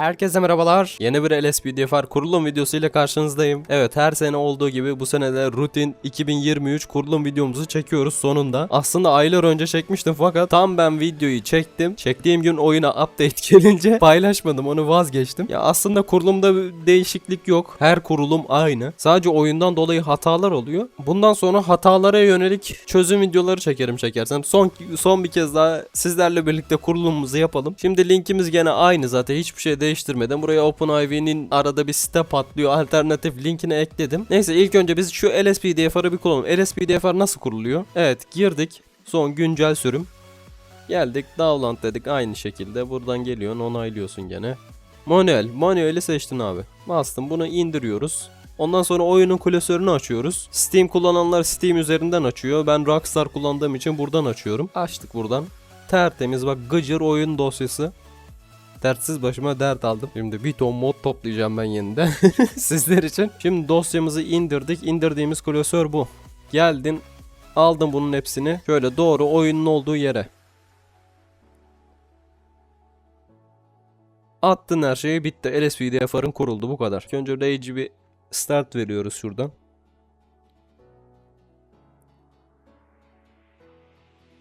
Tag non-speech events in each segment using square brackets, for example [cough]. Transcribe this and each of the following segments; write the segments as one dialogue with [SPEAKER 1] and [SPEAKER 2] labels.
[SPEAKER 1] Herkese merhabalar. Yeni bir LSPDFR kurulum videosu ile karşınızdayım. Evet her sene olduğu gibi bu sene de rutin 2023 kurulum videomuzu çekiyoruz sonunda. Aslında aylar önce çekmiştim fakat tam ben videoyu çektim. Çektiğim gün oyuna update [laughs] gelince paylaşmadım onu vazgeçtim. Ya aslında kurulumda bir değişiklik yok. Her kurulum aynı. Sadece oyundan dolayı hatalar oluyor. Bundan sonra hatalara yönelik çözüm videoları çekerim çekersem. Son son bir kez daha sizlerle birlikte kurulumumuzu yapalım. Şimdi linkimiz gene aynı zaten hiçbir şey değiştirmeden. Buraya OpenIV'nin arada bir site patlıyor. Alternatif linkini ekledim. Neyse ilk önce biz şu LSPDFR'ı bir kuralım. LSPDFR nasıl kuruluyor? Evet girdik. Son güncel sürüm. Geldik download dedik aynı şekilde. Buradan geliyorsun onaylıyorsun gene. Manuel. Manuel'i seçtin abi. Bastım bunu indiriyoruz. Ondan sonra oyunun klasörünü açıyoruz. Steam kullananlar Steam üzerinden açıyor. Ben Rockstar kullandığım için buradan açıyorum. Açtık buradan. Tertemiz bak gıcır oyun dosyası. Dertsiz başıma dert aldım. Şimdi bir ton mod toplayacağım ben yeniden [laughs] sizler için. Şimdi dosyamızı indirdik. İndirdiğimiz klasör bu. Geldin aldın bunun hepsini. Şöyle doğru oyunun olduğu yere. Attın her şeyi bitti. LSPDFR'ın kuruldu bu kadar. Önce Rage'i bir start veriyoruz şuradan.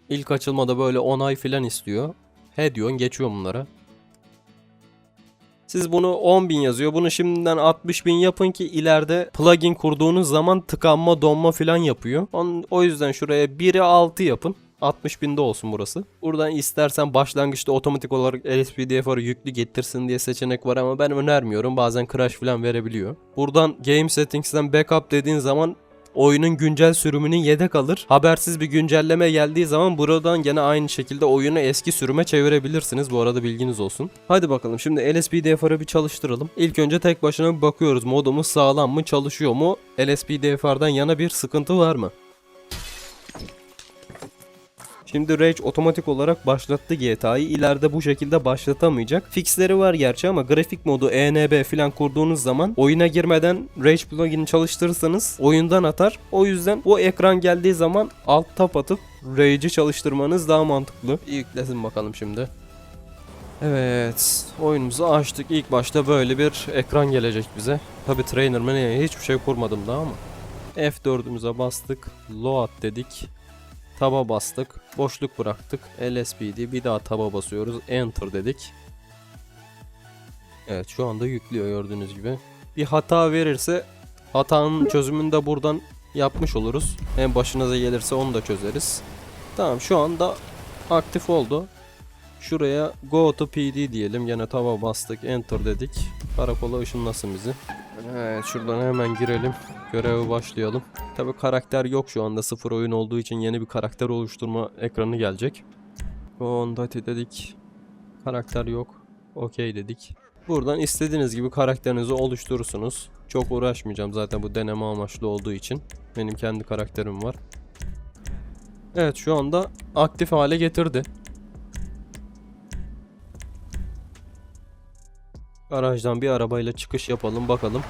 [SPEAKER 1] İlk açılmada böyle onay filan istiyor. He diyorsun geçiyor bunlara. Siz bunu 10.000 yazıyor. Bunu şimdiden 60.000 yapın ki ileride plugin kurduğunuz zaman tıkanma donma filan yapıyor. O yüzden şuraya 1'e 6 yapın. 60 binde olsun burası. Buradan istersen başlangıçta otomatik olarak LSPDFR'ı yüklü getirsin diye seçenek var ama ben önermiyorum. Bazen crash falan verebiliyor. Buradan Game Settings'ten backup dediğin zaman oyunun güncel sürümünün yedek alır. Habersiz bir güncelleme geldiği zaman buradan gene aynı şekilde oyunu eski sürüme çevirebilirsiniz. Bu arada bilginiz olsun. Hadi bakalım şimdi LSPDFR'ı bir çalıştıralım. İlk önce tek başına bir bakıyoruz. Modumuz sağlam mı? Çalışıyor mu? LSPDFR'dan yana bir sıkıntı var mı? Şimdi Rage otomatik olarak başlattı GTA'yı. İleride bu şekilde başlatamayacak. Fixleri var gerçi ama grafik modu ENB falan kurduğunuz zaman oyuna girmeden Rage plugin'i çalıştırırsanız oyundan atar. O yüzden bu ekran geldiği zaman alt tab atıp Rage'i çalıştırmanız daha mantıklı. Yüklesin bakalım şimdi. Evet, oyunumuzu açtık. İlk başta böyle bir ekran gelecek bize. Tabi trainer mı ne hiçbir şey kurmadım daha ama. F4'ümüze bastık. Load dedik. Taba bastık. Boşluk bıraktık. LSPD bir daha taba basıyoruz. Enter dedik. Evet şu anda yüklüyor gördüğünüz gibi. Bir hata verirse hatanın çözümünü de buradan yapmış oluruz. Hem başınıza gelirse onu da çözeriz. Tamam şu anda aktif oldu. Şuraya go to PD diyelim. Yine taba bastık. Enter dedik. Karakola ışınlasın bizi. Evet şuradan hemen girelim. Göreve başlayalım. Tabi karakter yok şu anda sıfır oyun olduğu için yeni bir karakter oluşturma ekranı gelecek. Ondati dedik. Karakter yok. Okey dedik. Buradan istediğiniz gibi karakterinizi oluşturursunuz. Çok uğraşmayacağım zaten bu deneme amaçlı olduğu için. Benim kendi karakterim var. Evet şu anda aktif hale getirdi. Garajdan bir arabayla çıkış yapalım bakalım.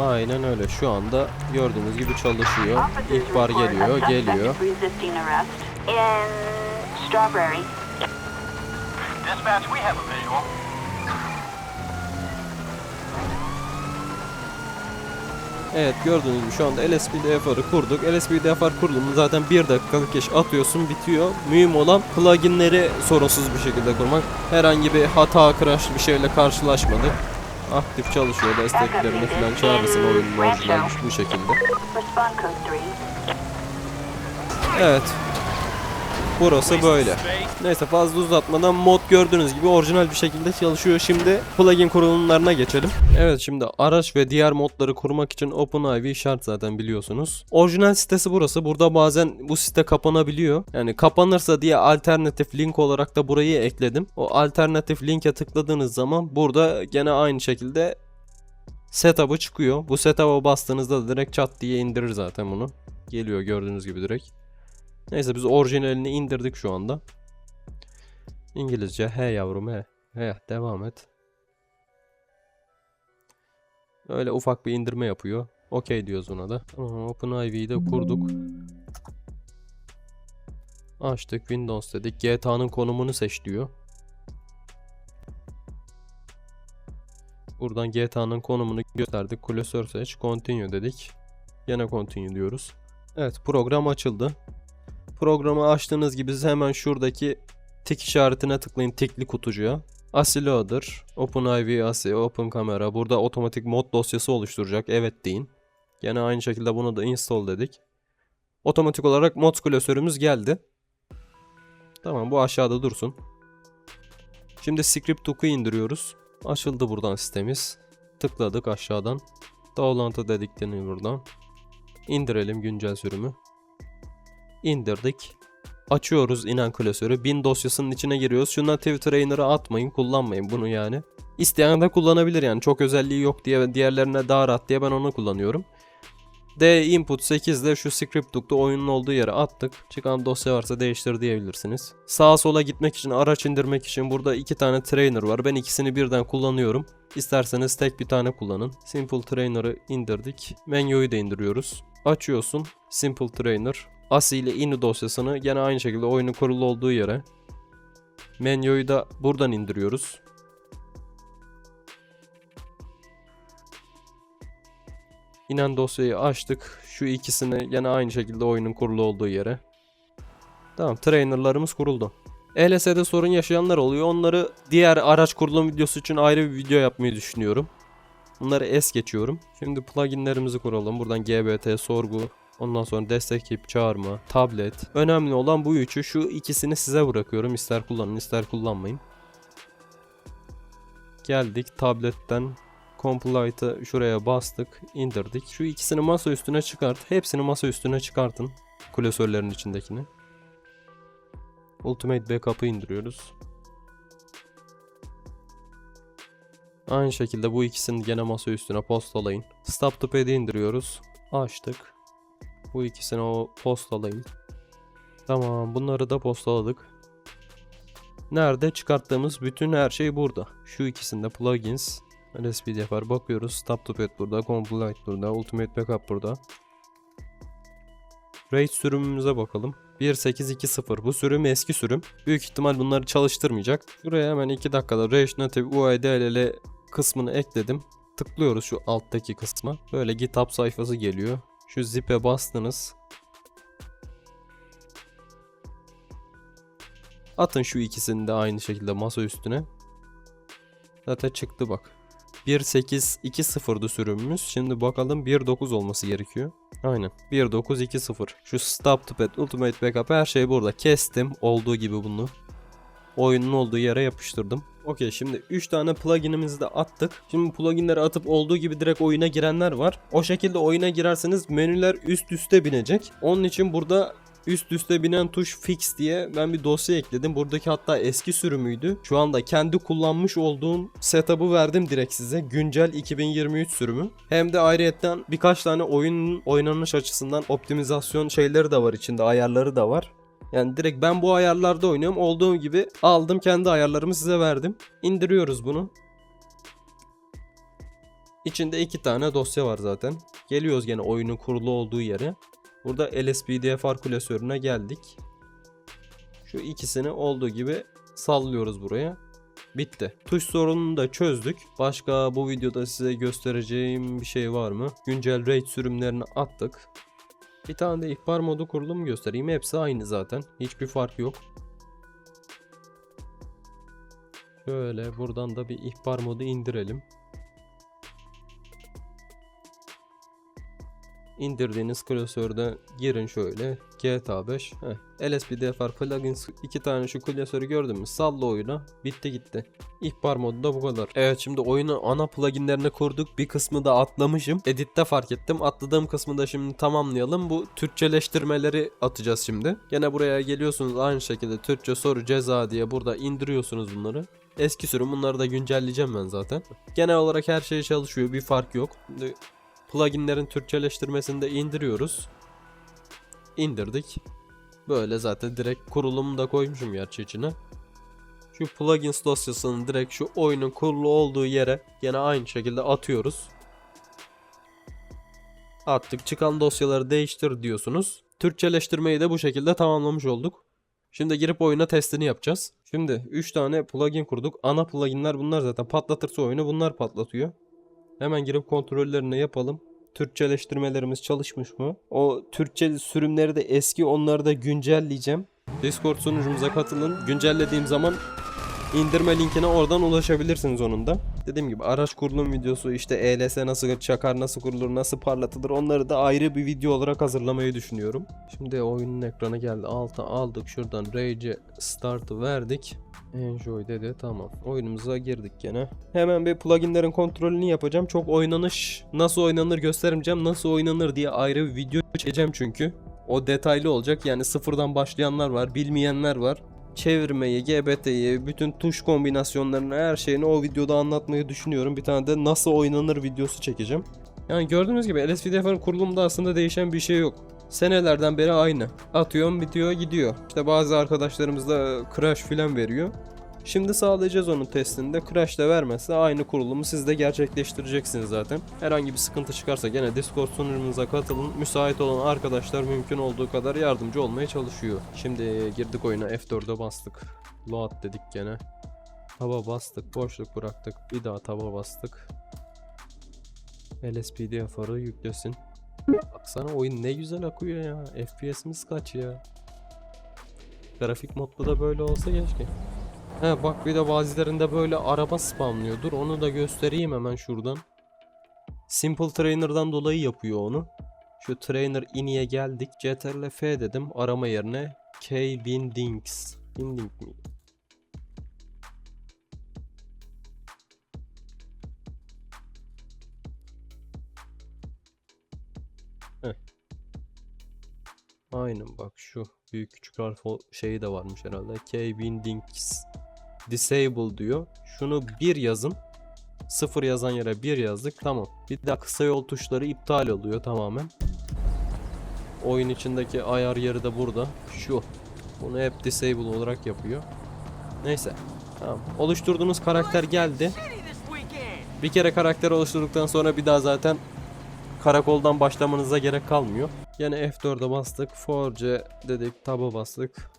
[SPEAKER 1] Aynen öyle. Şu anda gördüğünüz gibi çalışıyor. İhbar geliyor, geliyor.
[SPEAKER 2] Dispatch, we have a visual.
[SPEAKER 1] Evet gördüğünüz gibi şu anda LSPDFR'ı kurduk. LSPDFR kurulumunu zaten bir dakikalık iş atıyorsun bitiyor. Mühim olan pluginleri sorunsuz bir şekilde kurmak. Herhangi bir hata, crash bir şeyle karşılaşmadık. Aktif çalışıyor. Desteklerini falan çağırırsın oyunun orijinal bu şekilde.
[SPEAKER 3] Respond code 3.
[SPEAKER 1] Evet. Burası böyle. Neyse fazla uzatmadan mod gördüğünüz gibi orijinal bir şekilde çalışıyor. Şimdi plugin kurulumlarına geçelim. Evet şimdi araç ve diğer modları kurmak için OpenIV şart zaten biliyorsunuz. Orijinal sitesi burası. Burada bazen bu site kapanabiliyor. Yani kapanırsa diye alternatif link olarak da burayı ekledim. O alternatif linke tıkladığınız zaman burada gene aynı şekilde setup'ı çıkıyor. Bu setup'a bastığınızda direkt çat diye indirir zaten bunu. Geliyor gördüğünüz gibi direkt. Neyse biz orijinalini indirdik şu anda. İngilizce he yavrum he. He devam et. Öyle ufak bir indirme yapıyor. Okey diyoruz ona da. OpenIV'yi de kurduk. Açtık Windows dedik. GTA'nın konumunu seç diyor. Buradan GTA'nın konumunu gösterdik. Klasör seç. Continue dedik. Yine continue diyoruz. Evet program açıldı. Programı açtığınız gibi siz hemen şuradaki tik işaretine tıklayın tikli kutucuğa. ASI Loader, OpenIV ASI, Open Camera. Burada otomatik mod dosyası oluşturacak. Evet deyin. Gene aynı şekilde bunu da install dedik. Otomatik olarak mod klasörümüz geldi. Tamam bu aşağıda dursun. Şimdi script tool'u indiriyoruz. Açıldı buradan sitemiz. Tıkladık aşağıdan. Download'a dediklerini buradan. İndirelim güncel sürümü. İndirdik. Açıyoruz inen klasörü. Bin dosyasının içine giriyoruz. Şundan Trainer'ı atmayın, kullanmayın bunu yani. İsteyen de kullanabilir yani. Çok özelliği yok diye diğerlerine daha rahat diye ben onu kullanıyorum. D input 8 ile şu script tool'u oyunun olduğu yere attık. Çıkan dosya varsa değiştir diyebilirsiniz. Sağa sola gitmek için, araç indirmek için burada iki tane trainer var. Ben ikisini birden kullanıyorum. İsterseniz tek bir tane kullanın. Simple Trainer'ı indirdik. Menüyü de indiriyoruz. Açıyorsun. Simple Trainer. ASI ile ini dosyasını gene aynı şekilde oyunun kurulu olduğu yere. Menüyü de buradan indiriyoruz. İnen dosyayı açtık. Şu ikisini gene aynı şekilde oyunun kurulu olduğu yere. Tamam trainerlarımız kuruldu. ELS'de sorun yaşayanlar oluyor. Onları diğer araç kurulum videosu için ayrı bir video yapmayı düşünüyorum. Bunları es geçiyorum. Şimdi pluginlerimizi kuralım. Buradan GBT, sorgu, ondan sonra destek ekip, çağırma, tablet. Önemli olan bu üçü. Şu ikisini size bırakıyorum. İster kullanın ister kullanmayın. Geldik tabletten Complite'ı şuraya bastık, indirdik. Şu ikisini masa üstüne çıkart. Hepsini masa üstüne çıkartın. Klasörlerin içindekini. Ultimate Backup'ı indiriyoruz. Aynı şekilde bu ikisini gene masa üstüne postalayın. Stop to Pad'i indiriyoruz. Açtık. Bu ikisini o postalayın. Tamam bunları da postaladık. Nerede çıkarttığımız bütün her şey burada. Şu ikisinde plugins, LSPDF var. Bakıyoruz. Stop to Pad burada. Complete burada. Ultimate Backup burada. RAID sürümümüze bakalım. 1820 bu sürüm eski sürüm. Büyük ihtimal bunları çalıştırmayacak. Şuraya hemen 2 dakikada RAID Native UIDLL kısmını ekledim. Tıklıyoruz şu alttaki kısma. Böyle GitHub sayfası geliyor. Şu zip'e bastınız. Atın şu ikisini de aynı şekilde masa üstüne. Zaten çıktı bak. 1.8.2.0'dı sürümümüz. Şimdi bakalım 1.9 olması gerekiyor. Aynen. 1.9.2.0. Şu Stop to Pad, Ultimate Backup her şey burada. Kestim olduğu gibi bunu. Oyunun olduğu yere yapıştırdım. Okey şimdi 3 tane pluginimizi de attık. Şimdi pluginleri atıp olduğu gibi direkt oyuna girenler var. O şekilde oyuna girerseniz menüler üst üste binecek. Onun için burada üst üste binen tuş fix diye ben bir dosya ekledim. Buradaki hatta eski sürümüydü. Şu anda kendi kullanmış olduğum setup'ı verdim direkt size. Güncel 2023 sürümü. Hem de ayrıyetten birkaç tane oyunun oynanış açısından optimizasyon şeyleri de var içinde. Ayarları da var. Yani direkt ben bu ayarlarda oynuyorum. Olduğum gibi aldım kendi ayarlarımı size verdim. İndiriyoruz bunu. İçinde iki tane dosya var zaten. Geliyoruz gene oyunun kurulu olduğu yere. Burada LSPDFR klasörüne geldik. Şu ikisini olduğu gibi sallıyoruz buraya. Bitti. Tuş sorununu da çözdük. Başka bu videoda size göstereceğim bir şey var mı? Güncel RAID sürümlerini attık. Bir tane de ihbar modu kurulumu göstereyim. Hepsi aynı zaten. Hiçbir fark yok. Şöyle buradan da bir ihbar modu indirelim. İndirdiğiniz klasörde girin şöyle GTA 5 Heh. LSPDFR plugins iki tane şu klasörü gördün mü? Salla oyuna bitti gitti. İhbar modu da bu kadar. Evet şimdi oyunu ana pluginlerine kurduk bir kısmı da atlamışım. Editte fark ettim atladığım kısmı da şimdi tamamlayalım. Bu Türkçeleştirmeleri atacağız şimdi. Gene buraya geliyorsunuz aynı şekilde Türkçe soru ceza diye burada indiriyorsunuz bunları. Eski sürüm bunları da güncelleyeceğim ben zaten. Genel olarak her şey çalışıyor bir fark yok pluginlerin Türkçeleştirmesini de indiriyoruz. İndirdik. Böyle zaten direkt kurulumu da koymuşum gerçi içine. Şu plugins dosyasını direkt şu oyunun kurulu olduğu yere yine aynı şekilde atıyoruz. Attık çıkan dosyaları değiştir diyorsunuz. Türkçeleştirmeyi de bu şekilde tamamlamış olduk. Şimdi girip oyuna testini yapacağız. Şimdi 3 tane plugin kurduk. Ana pluginler bunlar zaten. Patlatırsa oyunu bunlar patlatıyor. Hemen girip kontrollerini yapalım. Türkçeleştirmelerimiz çalışmış mı? O Türkçe sürümleri de eski onları da güncelleyeceğim. Discord sunucumuza katılın. Güncellediğim zaman indirme linkine oradan ulaşabilirsiniz onun da. Dediğim gibi araç kurulum videosu işte ELS nasıl çakar, nasıl kurulur, nasıl parlatılır onları da ayrı bir video olarak hazırlamayı düşünüyorum. Şimdi oyunun ekranı geldi. Alta aldık şuradan Rage Start'ı verdik. Enjoy dedi tamam. Oyunumuza girdik gene. Hemen bir pluginlerin kontrolünü yapacağım. Çok oynanış nasıl oynanır göstermeyeceğim. Nasıl oynanır diye ayrı bir video çekeceğim çünkü. O detaylı olacak. Yani sıfırdan başlayanlar var, bilmeyenler var. Çevirmeyi, GBT'yi, bütün tuş kombinasyonlarını, her şeyini o videoda anlatmayı düşünüyorum. Bir tane de nasıl oynanır videosu çekeceğim. Yani gördüğünüz gibi LSPDF'nin kurulumunda aslında değişen bir şey yok. Senelerden beri aynı. Atıyorum bitiyor gidiyor. İşte bazı arkadaşlarımız da crash filan veriyor. Şimdi sağlayacağız onun testinde. Crash da vermezse aynı kurulumu siz de gerçekleştireceksiniz zaten. Herhangi bir sıkıntı çıkarsa gene Discord sunucumuza katılın. Müsait olan arkadaşlar mümkün olduğu kadar yardımcı olmaya çalışıyor. Şimdi girdik oyuna F4'e bastık. Load dedik gene. Taba bastık, boşluk bıraktık. Bir daha taba bastık. LSPD farı yüklesin. Baksana oyun ne güzel akıyor ya. FPS'imiz kaç ya. Grafik modda da böyle olsa keşke. He bak bir de bazılarında böyle araba spamlıyor. Dur onu da göstereyim hemen şuradan. Simple Trainer'dan dolayı yapıyor onu. Şu Trainer iniye geldik. CTRL F dedim arama yerine. K Bindings. Binding mi? Aynen bak şu büyük küçük harf şeyi de varmış herhalde. K Bindings disable diyor. Şunu bir yazın. Sıfır yazan yere bir yazdık. Tamam. Bir daha kısa yol tuşları iptal oluyor tamamen. Oyun içindeki ayar yeri de burada. Şu. Bunu hep disable olarak yapıyor. Neyse. Tamam. Oluşturduğunuz karakter geldi. Bir kere karakter oluşturduktan sonra bir daha zaten karakoldan başlamanıza gerek kalmıyor. Yine F4'e bastık. Forge dedik. Tab'a bastık.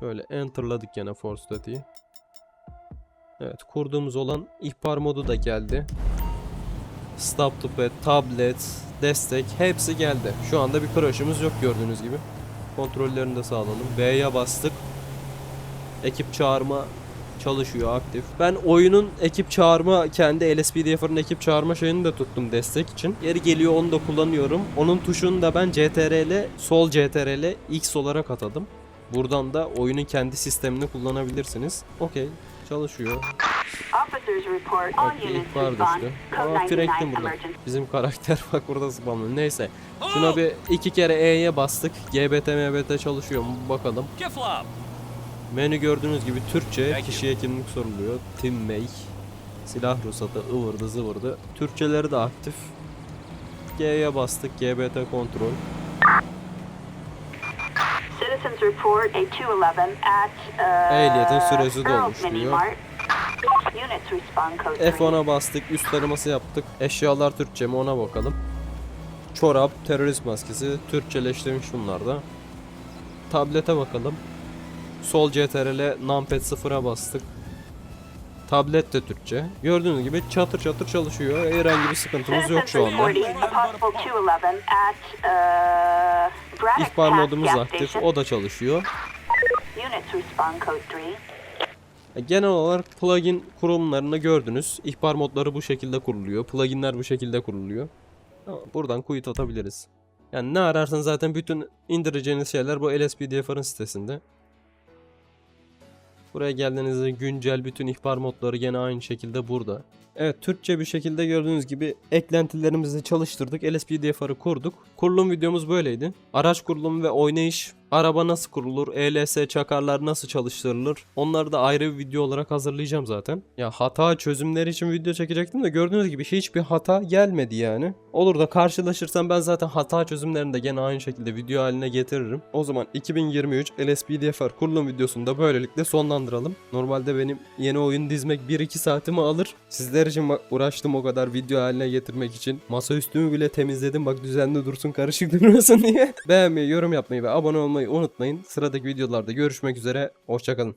[SPEAKER 1] Şöyle enterladık yine Force dediği. Evet kurduğumuz olan ihbar modu da geldi. Stop to pad, tablet, destek hepsi geldi. Şu anda bir crash'ımız yok gördüğünüz gibi. Kontrollerini de sağladım. B'ye bastık. Ekip çağırma çalışıyor aktif. Ben oyunun ekip çağırma kendi LSPDF'ın ekip çağırma şeyini de tuttum destek için. Yeri geliyor onu da kullanıyorum. Onun tuşunu da ben CTRL, sol CTRL X olarak atadım. Buradan da oyunun kendi sistemini kullanabilirsiniz. Okey çalışıyor. Bak ihbar düştü. Aa
[SPEAKER 3] 99
[SPEAKER 1] Frank'tim burada. Bizim karakter [laughs] bak burada spamlı. Neyse. Şuna bir iki kere E'ye bastık. GBT MBT çalışıyor mu bakalım. Menü gördüğünüz gibi Türkçe. Kişiye kimlik soruluyor. Team Make. Silah ruhsatı ıvırdı zıvırdı. Türkçeleri de aktif. G'ye bastık. GBT kontrol.
[SPEAKER 3] Citizens report a 211 at uh,
[SPEAKER 1] Ehliyetin süresi dolmuş diyor.
[SPEAKER 3] Minimart. Units respond code 3.
[SPEAKER 1] F10'a bastık. Üst taraması yaptık. Eşyalar Türkçe mi ona bakalım. Çorap, terörist maskesi. Türkçeleştirmiş bunlar da. Tablete bakalım. Sol CTRL numpad 0'a bastık. Tablet de Türkçe. Gördüğünüz gibi çatır çatır çalışıyor. Herhangi bir sıkıntımız yok şu anda.
[SPEAKER 3] Citizens reporting a possible 211 at Braddock
[SPEAKER 1] İhbar modumuz aktif. O da çalışıyor.
[SPEAKER 3] Units respond code 3.
[SPEAKER 1] E, Genel olarak plugin kurulumlarını gördünüz. İhbar modları bu şekilde kuruluyor. Pluginler bu şekilde kuruluyor. Buradan kuyut atabiliriz. Yani ne ararsan zaten bütün indireceğiniz şeyler bu LSPDF'ın sitesinde. Buraya geldiğinizde güncel bütün ihbar modları gene aynı şekilde burada. Evet Türkçe bir şekilde gördüğünüz gibi eklentilerimizi çalıştırdık. LSPDF'ı kurduk. Kurulum videomuz böyleydi. Araç kurulumu ve oynayış, araba nasıl kurulur, ELS çakarlar nasıl çalıştırılır. Onları da ayrı bir video olarak hazırlayacağım zaten. Ya hata çözümleri için video çekecektim de gördüğünüz gibi hiçbir hata gelmedi yani. Olur da karşılaşırsam ben zaten hata çözümlerini de gene aynı şekilde video haline getiririm. O zaman 2023 LSPDFR kurulum videosunu da böylelikle sonlandıralım. Normalde benim yeni oyun dizmek 1-2 saatimi alır. Sizler için uğraştım o kadar video haline getirmek için. Masa üstümü bile temizledim bak düzenli dursun karışık durmasın diye. [laughs] Beğenmeyi, yorum yapmayı ve abone olmayı unutmayın. Sıradaki videolarda görüşmek üzere. Hoşçakalın.